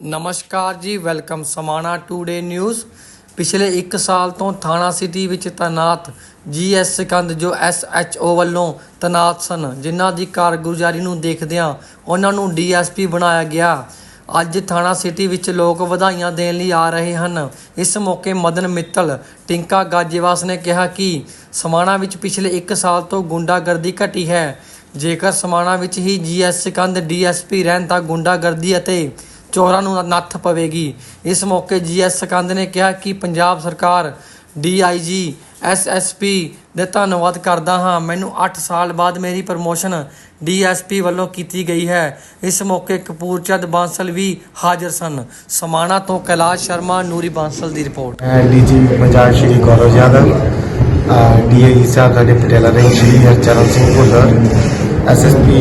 ਨਮਸਕਾਰ ਜੀ, welcome Samana today news ਪਿਛਲੇ 1 ਸਾਲ ਤੋਂ ਥਾਣਾ ਸਿਟੀ ਵਿੱਚ ਤੈਨਾਤ ਜੀਐਸ ਸਿਕੰਦ ਜੋ ਐਸਐਚਓ ਵੱਲੋਂ ਤੈਨਾਤ ਸਨ, ਜਿਨ੍ਹਾਂ ਦੀ ਕਾਰਗੁਜ਼ਾਰੀ ਨੂੰ ਦੇਖਦਿਆਂ ਉਹਨਾਂ ਨੂੰ ਡੀਐਸਪੀ ਬਣਾਇਆ ਗਿਆ। ਅੱਜ ਥਾਣਾ ਸਿਟੀ ਵਿੱਚ ਲੋਕ ਵਧਾਈਆਂ ਦੇਣ ਲਈ ਆ ਰਹੇ ਹਨ। ਇਸ ਮੌਕੇ ਮਦਨ ਮਿੱਤਲ, ਟਿੰਕਾ ਗਾਜੇਵਾਸ ਨੇ ਕਿਹਾ ਕਿ ਸਮਾਣਾ ਵਿੱਚ ਪਿਛਲੇ 1 ਸਾਲ ਤੋਂ ਗੁੰਡਾਗਰਦੀ ਘਟੀ ਹੈ। ਜੇਕਰ ਸਮਾਣਾ ਵਿੱਚ ਹੀ ਜੀਐਸ ਸਿਕੰਦ ਡੀਐਸਪੀ ਰਹਿਣ ਤਾਂ ਗੁੰਡਾਗਰਦੀ ਅਤੇ ਚੋਰਾਂ ਨੂੰ ਨੱਥ ਪਵੇਗੀ। ਇਸ ਮੌਕੇ ਜੀਐਸ ਸਕੰਦ ਨੇ ਕਿਹਾ ਕਿ ਪੰਜਾਬ ਸਰਕਾਰ ਡੀਆਈਜੀ ਐਸਐਸਪੀ ਦੇ ਧੰਨਵਾਦ ਕਰਦਾ ਹਾਂ। ਮੈਨੂੰ 8 ਸਾਲ ਬਾਅਦ ਮੇਰੀ ਪ੍ਰਮੋਸ਼ਨ ਡੀਐਸਪੀ ਵੱਲੋਂ ਕੀਤੀ ਗਈ ਹੈ। ਇਸ ਮੌਕੇ ਕਪੂਰਚੰਦ ਬਾਂਸਲ ਵੀ ਹਾਜ਼ਰ ਸਨ। ਸਮਾਣਾ ਤੋਂ ਕੈਲਾਸ਼ ਸ਼ਰਮਾ ਨੂਰੀ ਬਾਂਸਲ ਦੀ ਰਿਪੋਰਟ। ਮੈਂ ਡੀਜੀ ਪੰਜਾਬ ਸ਼੍ਰੀ ਗੌਰਵ ਯਾਦਵ ਡੀਆਈ ਸਾਹਿਬ ਸਾਡੇ ਪਟਿਆਲਾ ਰੇਂਜ ਸ਼੍ਰੀ ਹਰਚਰਨ ਸਿੰਘ ਭੁੱਲਰ ਐਸਐਸਪੀ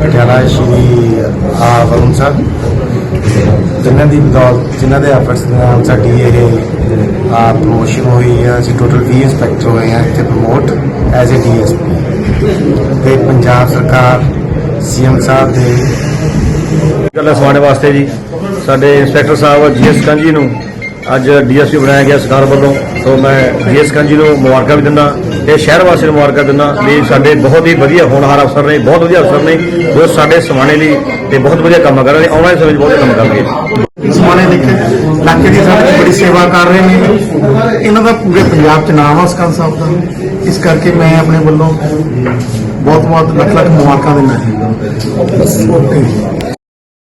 ਪਟਿਆਲਾ ਸ਼੍ਰੀ ਆ, ਵਰੁਣ ਸਾਹਿਬ ਜਿਨ੍ਹਾਂ ਦੀ ਬਦੌਲਤ ਜਿਨ੍ਹਾਂ ਦੇ ਐਫਰਟਸ ਦੇ ਨਾਲ ਸਾਡੀ ਇਹ ਪ੍ਰੋਮੋਸ਼ਨ ਹੋਈ ਹੈ ਅਸੀਂ ਟੋਟਲ 20 ਇੰਸਪੈਕਟਰ ਹੋਏ ਹਾਂ ਇੱਥੇ ਪ੍ਰਮੋਟ ਐਜ਼ ਅ ਡੀਐਸਪੀ ਤੇ ਪੰਜਾਬ ਸਰਕਾਰ ਸੀਐਮ ਸਾਹਿਬ ਦੇ ਗੱਲਾਂ ਸਵਾਣੇ ਵਾਸਤੇ ਜੀ। ਸਾਡੇ ਇੰਸਪੈਕਟਰ ਸਾਹਿਬ ਜੀਐਸ ਕੰਜੀ ਨੂੰ ਅੱਜ ਡੀਐਸਪੀ ਬਣਾਇਆ ਗਿਆ ਸਰਕਾਰ ਵੱਲੋਂ। ਸੋ ਮੈਂ ਜੀਐਸ ਕੰਜੀ ਨੂੰ ਮੁਬਾਰਕਾਂ ਵੀ ਦਿੰਦਾ। ਤੇ ਸ਼ਹਿਰ ਵਾਸੀਆਂ ਨੂੰ ਮੁਬਾਰਕਾਂ ਦਿੰਦਾ ਵੀ ਸਾਡੇ ਬਹੁਤ ਹੀ ਵਧੀਆ ਹੋਣਹਾਰ ਅਫਸਰ ਨੇ, ਬਹੁਤ ਵਧੀਆ ਅਫਸਰ ਨੇ, ਜੋ ਸਾਡੇ ਸਮਾਣੇ ਲਈ ਤੇ ਬਹੁਤ ਵਧੀਆ ਕੰਮ ਕਰ ਰਹੇ ਨੇ, ਆਉਣ ਵਾਲੇ ਸਮੇਂ ਵਿੱਚ ਬਹੁਤ ਕੰਮ ਕਰਨਗੇ। ਸਮਾਣੇ ਦੇ ਇਲਾਕੇ ਦੀ ਸਾਡੇ ਬੜੀ ਸੇਵਾ ਕਰ ਰਹੇ ਨੇ। ਇਹਨਾਂ ਦਾ ਪੂਰੇ ਪੰਜਾਬ ਚ ਨਾਮ ਆ ਸਕੰਦ ਸਾਹਿਬ ਦਾ। ਇਸ ਕਰਕੇ ਮੈਂ ਆਪਣੇ ਵੱਲੋਂ ਬਹੁਤ ਬਹੁਤ ਲੱਖ ਲੱਖ ਮੁਬਾਰਕਾਂ ਦਿੰਦਾ ਹਾਂ ਓਕੇ।